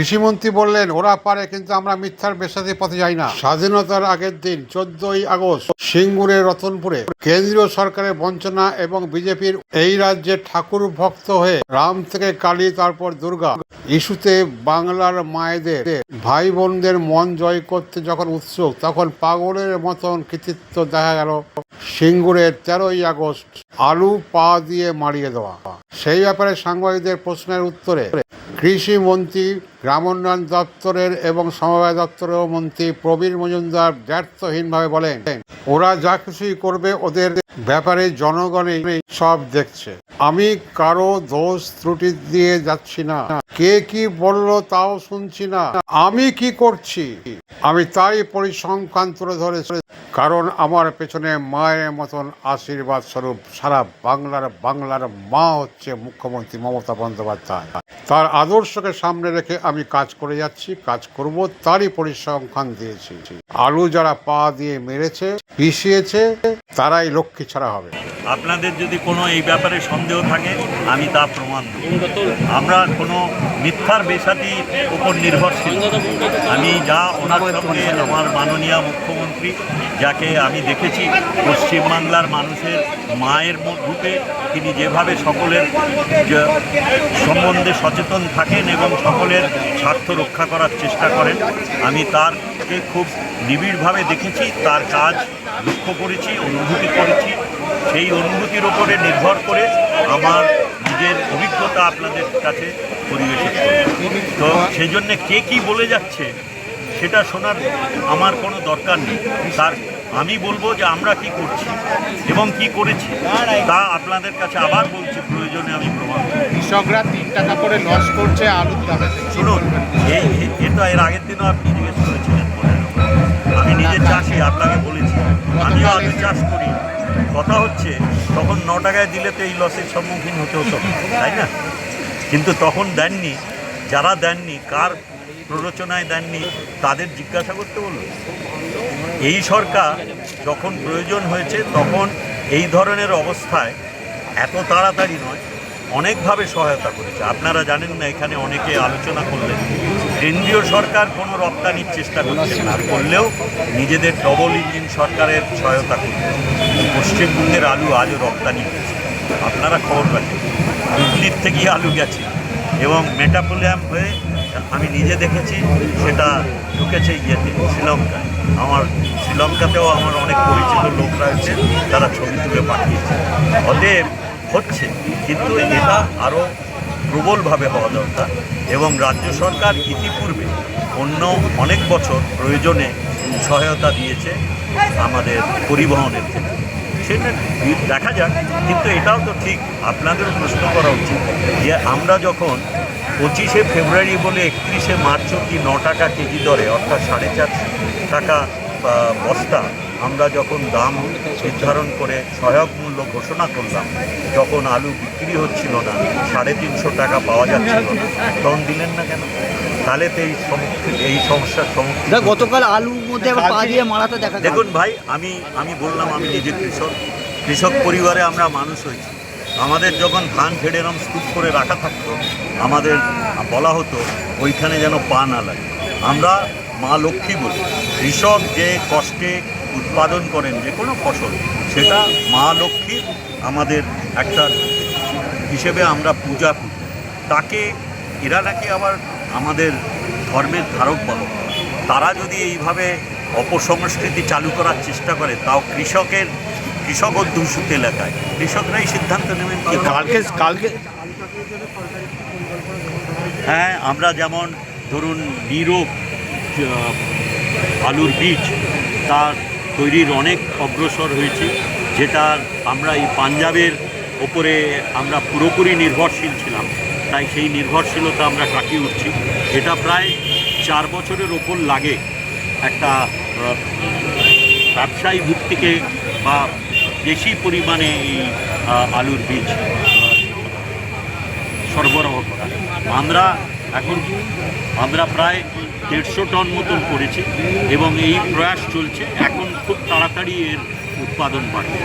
কৃষিমন্ত্রী বললেন, ওরা পারে, কিন্তু আমরা মিথ্যার বেসাতি পথে যাই না। স্বাধীনতার আগের দিন, চোদ্দই আগস্ট সিঙ্গুরের রতনপুরে কেন্দ্রীয় সরকারের বঞ্চনা এবং বিজেপির এই রাজ্যে ঠাকুর ভক্ত হয়ে রাম থেকে কালী, তারপর দুর্গা ইস্যুতে বাংলার মায়েদের ভাই বোনদের মন জয় করতে যখন উৎসুক, তখন পাগলের মতন কৃতিত্ব দেখা গেল সিঙ্গুরের তেরোই আগস্ট, আলু পা দিয়ে মারিয়ে দেওয়া। সেই ব্যাপারে সাংবাদিকদের প্রশ্নের উত্তরে কৃষি মন্ত্রী গ্রামোন্নয়ন দপ্তরের এবং সমবায় দপ্তরের মন্ত্রী প্রবীর মজুমদার ব্যর্থহীনভাবে বলেন, ওরা যা কিছুই করবে ওদের ব্যাপারে জনগণই সব দেখছে। আমি কারও দোষ ত্রুটি দিয়ে যাচ্ছি না। কে কি বলল তাও শুনছি না। আমি কি করছি? আমি তাই পরিসংখ্যান তুলে ধরেছি। কারণ আমার পেছনে মায়ের মতন আশীর্বাদ স্বরূপ সারা বাংলার বাংলার মা হচ্ছে মুখ্যমন্ত্রী মমতা বন্দ্যোপাধ্যায়। তার আদর্শকে সামনে রেখে আমি কাজ করে যাচ্ছি, কাজ করব, তারই পরিসংখ্যান দিয়েছি। আলু যারা পা দিয়ে মেরেছে, পিষিয়েছে, তারাই লক্ষ্মী ছাড়া হবে। আপনাদের যদি কোনো এই ব্যাপারে সন্দেহ থাকে, আমি তা প্রমাণ আমরা কোনো মিথ্যার বেসাতি উপর নির্ভরশীল। আমি যা ওনার সঙ্গে আমার মাননীয় মুখ্যমন্ত্রী, যাকে আমি দেখেছি পশ্চিমবাংলার মানুষের মায়ের রূপে, তিনি যেভাবে সকলের সম্বন্ধে সচেতন থাকেন এবং সকলের স্বার্থ রক্ষা করার চেষ্টা করেন, আমি তারকে খুব নিবিড়ভাবে দেখেছি, তার কাজ লক্ষ্য করেছি, অনুভূতি করেছি। সেই অনুভূতির ওপরে নির্ভর করে আমার নিজের অভিজ্ঞতা আপনাদের কাছে পরিবেশন করব। তো সেই জন্যে কে কি বলে যাচ্ছে সেটা শোনার আমার কোনো দরকার নেই। তার আমি বলব যে আমরা কি করছি এবং কি করেছি তা আপনাদের কাছে আবার বলছি প্রয়োজনে আমি প্রমাণ কৃষকরা তিন টাকা করে লস করছে আলুর দামে। শুনুন এই এটা এর আগের দিনও আপনি জিজ্ঞেস করেছিলেন আমি নিজে চাষি আপনাকে বলেছি। আমিও আলু চাষ করি। কথা হচ্ছে, তখন ন টাকায় দিলে তো এই লসের সম্মুখীন হতে হতো, তাই না? কিন্তু তখন দেননি, যারা দেননি, কার প্ররোচনায় দেননি, তাদের জিজ্ঞাসা করতে বলুন। এই সরকার যখন প্রয়োজন হয়েছে, তখন এই ধরনের অবস্থায় এত তাড়াতাড়ি নয়। অনেকভাবে সহায়তা করেছে। আপনারা জানেন না, এখানে অনেকে আলোচনা করলেন। কেন্দ্রীয় সরকার কোনো রপ্তানির চেষ্টা করছে না। করলেও নিজেদের ডবল ইঞ্জিন সরকারের সহায়তা করছে। পশ্চিমবঙ্গের আলু আজও রপ্তানি হচ্ছে। আপনারা খবর রাখেন দিল্লির থেকেই আলু গেছে। এবং মেটাপোলিয়াম হয়ে আমি নিজে দেখেছি, সেটা ঢুকেছে ইয়েতে, শ্রীলঙ্কায়। আমার শ্রীলঙ্কাতেও আমার অনেক পরিচিত লোকরা আছে তারা ছবি তুলে পাঠিয়েছে। অতএব হচ্ছে, কিন্তু এটা আরও প্রবলভাবে হওয়া দরকার। এবং রাজ্য সরকার ইতিপূর্বে অন্য অনেক বছর প্রয়োজনে সহায়তা দিয়েছে আমাদের পরিবহনের ক্ষেত্রে। সেটা দেখা যাক, কিন্তু এটাও তো ঠিক, আপনাদেরও প্রশ্ন করা উচিত যে আমরা যখন পঁচিশে ফেব্রুয়ারি বলে একত্রিশে মার্চ অব্দি ন টাকা কেজি দরে, অর্থাৎ সাড়ে চার টাকা বস্তা আমরা যখন দাম নির্ধারণ করে সহায়ক মূল্য ঘোষণা করলাম যখন আলু বিক্রি হচ্ছিল না সাড়ে তিনশো টাকা পাওয়া যাচ্ছিল না। তখন দিলেন না কেন? তাহলে তো এই এই সমস্যার সম্মুখীন গতকাল আলুর মধ্যে পা দিয়ে মারাতে দেখা দেখুন ভাই আমি আমি বললাম আমি নিজে কৃষক। কৃষক পরিবারে আমরা মানুষ হয়েছি। আমাদের যখন ধান ঝেড়ে এরম স্তূপ করে রাখা থাকতো আমাদের বলা হতো ওইখানে যেন পা না লাগে। আমরা মা লক্ষ্মী বলি কৃষক যে কষ্টে উৎপাদন করেন যে কোনো ফসল সেটা মা লক্ষ্মী আমাদের একটা হিসেবে আমরা পূজা করি। তাকে এরা নাকি আবার আমাদের ধর্মের ধারক বাহক তারা যদি এইভাবে অপসংস্কৃতি চালু করার চেষ্টা করে তাও কৃষকের কৃষক অধ্যুষিত এলাকায়। কৃষকরাই সিদ্ধান্ত নেবেন কি কালকে কালকে হ্যাঁ আমরা যেমন ধরুন নিরোগ আলুর বীজ তার তৈরির অনেক অগ্রসর হয়েছে, যেটা আমরা এই পাঞ্জাবের ওপরে আমরা পুরোপুরি নির্ভরশীল ছিলাম, তাই সেই নির্ভরশীলতা আমরা কাটিয়ে উঠছি। এটা প্রায় চার বছরের ওপর লাগে একটা ব্যবসায়ী ভিত্তিকে বা বেশি পরিমাণে এই আলুর বীজ সরবরাহ করা। আমরা এখন, আমরা প্রায় দেড়শো টন মতন করেছি এবং এই প্রয়াস চলছে। এখন খুব তাড়াতাড়ি এর উৎপাদন বাড়বে।